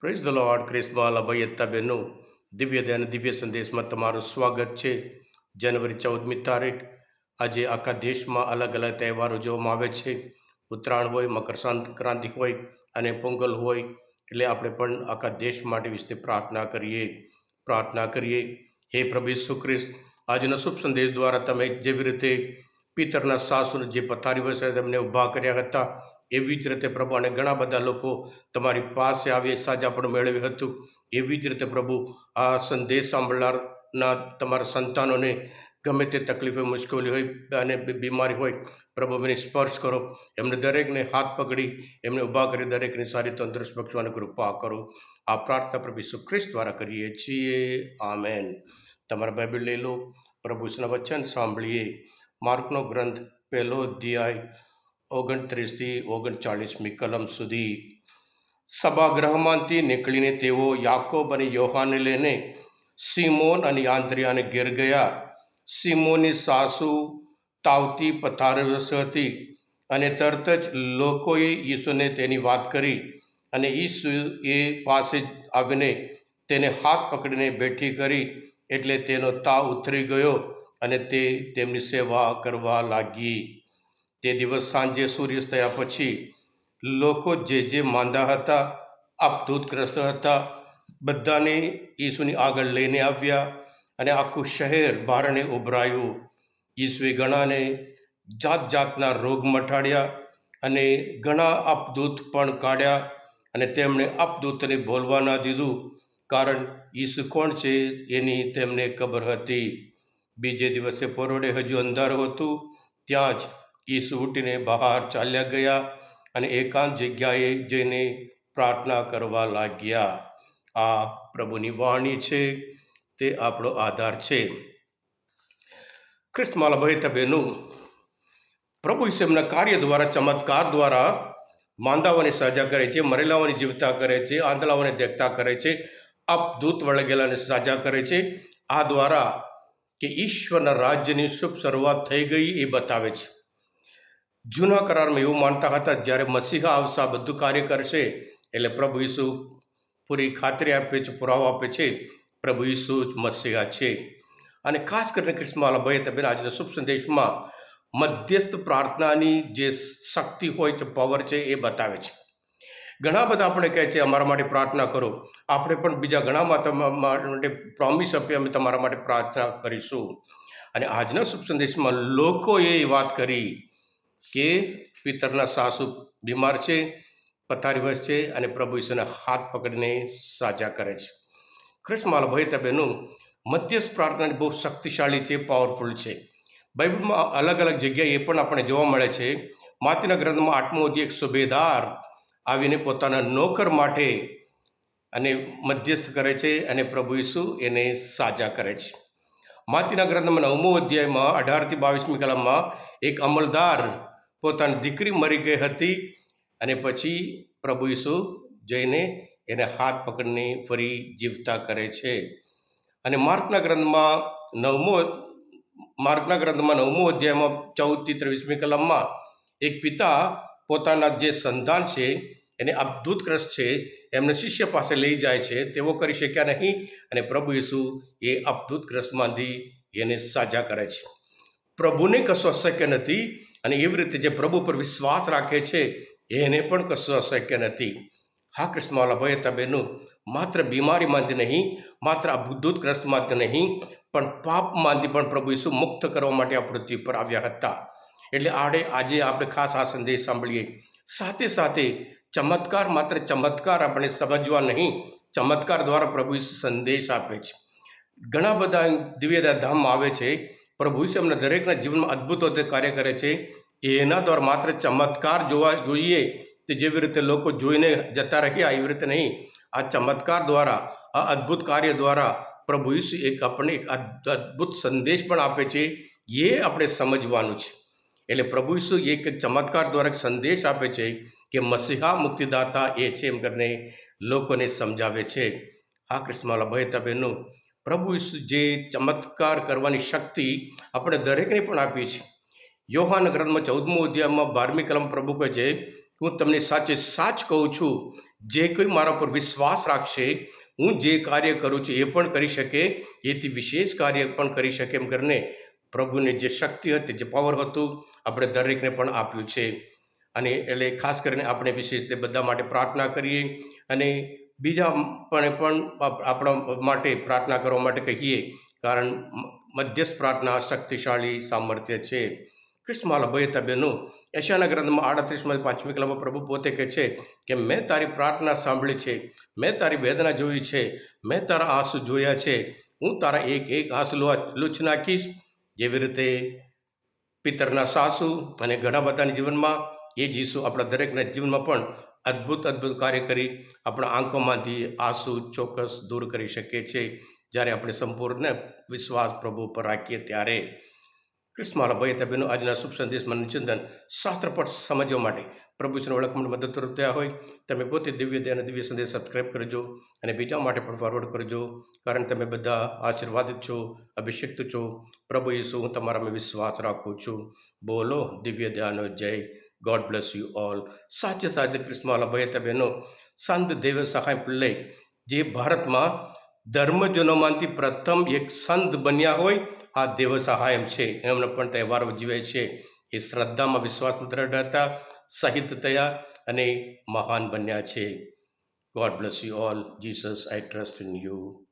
Praise the lord ક્રિસ્માલ અભયત્તાબેનનું દિવ્ય ધ્યાન દિવ્ય સંદેશમાં તમારું સ્વાગત છે. જાન્યુઆરી ચૌદમી તારીખ. આજે આખા દેશમાં અલગ અલગ તહેવારો ઉજવવામાં આવે છે. ઉત્તરાયણ હોય, મકર સંક્રાંતિ હોય અને પોંગલ હોય, એટલે આપણે પણ આખા દેશ માટે વિશે પ્રાર્થના કરીએ. પ્રાર્થના કરીએ. હે પ્રભુ ઈસુ આજના શુભ સંદેશ દ્વારા તમે જેવી રીતે પિતરના સાસુને જે પથારી વસે તેમને ઊભા કર્યા હતા એવી જ રીતે પ્રભુ અને ઘણા બધા લોકો તમારી પાસે આવી સાજા પણ મેળવ્યું હતું. એવી જ રીતે પ્રભુ આ સંદેશ સાંભળનારના તમારા સંતાનોને ગમે તે તકલીફે મુશ્કેલી હોય અને બીમારી હોય, પ્રભુ એમને સ્પર્શ કરો. એમને દરેકને હાથ પકડી, એમને ઊભા કરી દરેકને સારી તંદુરસ્ત બક્ષવાની કૃપા કરો. આ પ્રાર્થના પ્રભુ ઈસુ દ્વારા કરીએ છીએ. આમેન. તમારા બાઇબલ લઈ લો. પ્રભુ વચન સાંભળીએ. માર્કનો ગ્રંથ પહેલો અધ્યાય ઓગણત્રીસથી ઓગણચાળીસમી કલમ સુધી સભાગૃહમાંથી નીકળીને તેઓ યાકોબ અને યોહાને લઈને સિમોન અને આંદ્રિયાને ઘેર ગયા. સિમોનની સાસુ તાવતી પથારસ હતી અને તરત જ લોકોએ ઈસુને તેની વાત કરી અને ઈસુ એ પાસે આવીને તેને હાથ પકડીને બેઠી કરી એટલે તેનો તાવ ઉતરી ગયો અને તે તેમની સેવા કરવા લાગી. તે દિવસ સાંજે સૂર્યાસ્ત થયા પછી લોકો જે જે માંદા હતા અપદૂતગ્રસ્ત હતા, બધાને ઈસુની આગળ લઈને આવ્યા અને આખું શહેર બારણે ઉભરાયું. ઈસુએ ઘણાને જાત જાતના રોગ મટાડ્યા અને ઘણા અપદૂત પણ કાઢ્યા અને તેમણે અપદૂતને બોલવા ના દીધું કારણ ઈસુ કોણ છે એની તેમને ખબર હતી. બીજે દિવસે પરોડે હજુ અંધારું હતું, ત્યાં જ ઈસુ ઉઠીને બહાર ચાલ્યા ગયા અને એકાંત જગ્યાએ જઈને પ્રાર્થના કરવા લાગ્યા. આ પ્રભુની વાણી છે, તે આપણો આધાર છે. ખ્રિસ્તમાલા ભાઈ તબેનું પ્રભુ ઈસુ કાર્ય દ્વારા, ચમત્કાર દ્વારા માંદાઓને સાજા કરે છે, મરેલાઓને જીવતા કરે છે, આંધળાઓને દેખતા કરે છે અપદૂત વળગેલાને સાજા કરે છે. આ દ્વારા કે ઈશ્વરના રાજ્યની શુભ શરૂઆત થઈ ગઈ એ બતાવે છે. જૂના કરારમાં એવું માનતા હતા જ્યારે મસીહા આવશે, આ બધું કાર્ય કરશે, એટલે પ્રભુ ઈસુ પૂરી ખાતરી આપે છે, પુરાવો આપે છે, પ્રભુ ઈસુ જ મસીહા છે. અને ખાસ કરીને ક્રિસ્માલા ભાઈ આજના શુભ સંદેશમાં મધ્યસ્થ પ્રાર્થનાની જે શક્તિ હોય છે પાવર છે એ બતાવે છે. ઘણા બધા આપણે કહે છે, અમારા માટે પ્રાર્થના કરો. આપણે પણ બીજા ઘણા માટે પ્રોમિસ આપી અમે તમારા માટે પ્રાર્થના કરીશું. અને આજના શુભ સંદેશમાં લોકોએ વાત કરી કે પિતરના સાસુ બીમાર છે પથારીવશ છે અને પ્રભુ ઈશ્વરના હાથ પકડીને સાજા કરે છે. ખ્રિસ્માલ ભાઈ તબેનું મધ્યસ્થ પ્રાર્થના બહુ શક્તિશાળી છે પાવરફુલ છે. બાઇબલમાં અલગ અલગ જગ્યાએ એ પણ આપણે જોવા મળે છે. માતીના ગ્રંથમાં અધ્યાય એક સુબેદાર આવીને પોતાના નોકર માટે અને મધ્યસ્થ કરે છે અને પ્રભુ ઈસુ એને સાજા કરે છે. માતીના ગ્રંથમાં નવમો અધ્યાયમાં અઢારથી બાવીસમી કલામમાં એક અમલદાર પોતાની દીકરી મરી ગઈ હતી અને પછી પ્રભુ ઈસુ જઈને એને હાથ પકડીને ફરી જીવતા કરે છે. અને માર્કના ગ્રંથમાં નવમો માર્ગના ગ્રંથમાં નવમો અધ્યાયમાં ચૌદથી ત્રેવીસમી કલમમાં એક પિતા પોતાના જે સંતાન છે, એને અબદૂતગ્રસ્ત છે, એમને શિષ્ય પાસે લઈ જાય છે તેવો કરી શક્યા નહીં અને પ્રભુ ઈસુ એ અબદૂતગ્રસ્તમાંથી એને સાજા કરે છે. પ્રભુને કશું અશક્ય નથી અને એવી રીતે જે પ્રભુ પર વિશ્વાસ રાખે છે એને પણ કશું અશક્ય નથી. હા કૃષ્ણવાલા ભય તબેનું માત્ર બીમારીમાંથી નહીં, માત્ર અબદૂતગ્રસ્તમાંથી નહીં, પણ પાપમાંથી પણ પ્રભુ ઈસુ મુક્ત કરવા માટે આ પૃથ્વી પર આવ્યા હતા. એટલે આડે આજે આપણે ખાસ આ સંદેશ સાંભળીએ. સાથે સાથે ચમત્કાર, માત્ર ચમત્કાર આપણે સમજવા નહીં, ચમત્કાર દ્વારા પ્રભુ ઈસુ સંદેશ આપે છે. ઘણા બધા દિવ્યદા ધામ આવે છે પ્રભુ ઈસુ એમના દરેકના જીવનમાં અદ્ભુત કાર્ય કરે છે. એના દ્વારા માત્ર ચમત્કાર જોવા જોઈએ તે જેવી રીતે લોકો જોઈને જતા રહ્યા એવી રીતે નહીં. આ ચમત્કાર દ્વારા, આ અદ્ભુત કાર્ય દ્વારા પ્રભુ ઈસુ એક આપણને એક અદ- અદ્ભુત સંદેશ પણ આપે છે. એ આપણે સમજવાનું છે. એટલે પ્રભુ ઈસુ એક ચમત્કાર દ્વારા એક સંદેશ આપે છે કે મસીહા મુક્તિદાતા એ છે એમ કરીને લોકોને સમજાવે છે. આ કૃષ્ણમાલા ભય તબેનું પ્રભુ જે ચમત્કાર કરવાની શક્તિ આપણે દરેકને પણ આપી છે યોહાન ગ્રંથમાં ચૌદમો અધ્યાયમાં બારમી કલમ પ્રભુ કહે છે, હું તમને સાચે સાચ કહું છું, જે કોઈ મારા પર વિશ્વાસ રાખશે, હું જે કાર્ય કરું છું એ પણ કરી શકે, એથી વિશેષ કાર્ય પણ કરી શકે. એમ કરીને પ્રભુને જે શક્તિ હતી, જે પાવર હતું, આપણે દરેકને પણ આપ્યું છે. અને એટલે ખાસ કરીને આપણે વિશેષ રીતે બધા માટે પ્રાર્થના કરીએ અને બીજા પણ પણ આપણા માટે પ્રાર્થના કરવા માટે કહીએ, કારણ મધ્યસ્થ પ્રાર્થના શક્તિશાળી સામર્થ્ય છે. કૃષ્ણમાલા ભયતા બહેનો યશાના ગ્રંથમાં આડત્રીસમાં પાંચમી કલામાં પ્રભુ પોતે કહે છે કે, મેં તારી પ્રાર્થના સાંભળી છે, મેં તારી વેદના જોઈ છે, મેં તારા આંસુ જોયા છે, હું તારા એક એક આંસુ લૂછ નાખીશ. જેવી રીતે પિતરના સાસુ અને ઘણા બધાના જીવનમાં, એ જ આપણા દરેકના જીવનમાં પણ અદ્ભુત અદ્ભુત કાર્ય કરી આપણા આંખોમાંથી આંસુ ચોક્કસ દૂર કરી શકે છે જ્યારે આપણે સંપૂર્ણ વિશ્વાસ પ્રભુ પર રાખીએ ત્યારે કૃષ્ણમાલા ભાઈ તબેનો આજના શુભ સંદેશમાં શાસ્ત્ર પર સમજવા માટે પ્રભુશ્રી ઓળખમાં મદદરૂપ થયા હોય, તમે પોતે દિવ્ય દયા અને દિવ્ય સંદેશ સબસ્ક્રાઈબ કરજો અને બીજા માટે પણ ફોરવર્ડ કરજો. કારણ તમે બધા આશીર્વાદિત છો, અભિષિક્ત છો. પ્રભુ ઈસુ, હું તમારામાં વિશ્વાસ રાખું છું. બોલો દિવ્ય દયાનો જય ગોડ બ્લેસ યુ ઓલ સાચે સાચે કૃષ્ણમાલા ભાઈ બહેનો સંત દેવ સહાય પિલ્લઈ જે ભારતમાં ધર્મજનોમાંથી પ્રથમ એક સંત બન્યા હોય, આ દેવ સહાયમ છે. એમનો પણ તહેવાર ઉજવે છે. એ શ્રદ્ધામાં વિશ્વાસમાં દ્રઢ હતા, સહિત થયા અને મહાન બન્યા છે. God bless you all Jesus I trust in you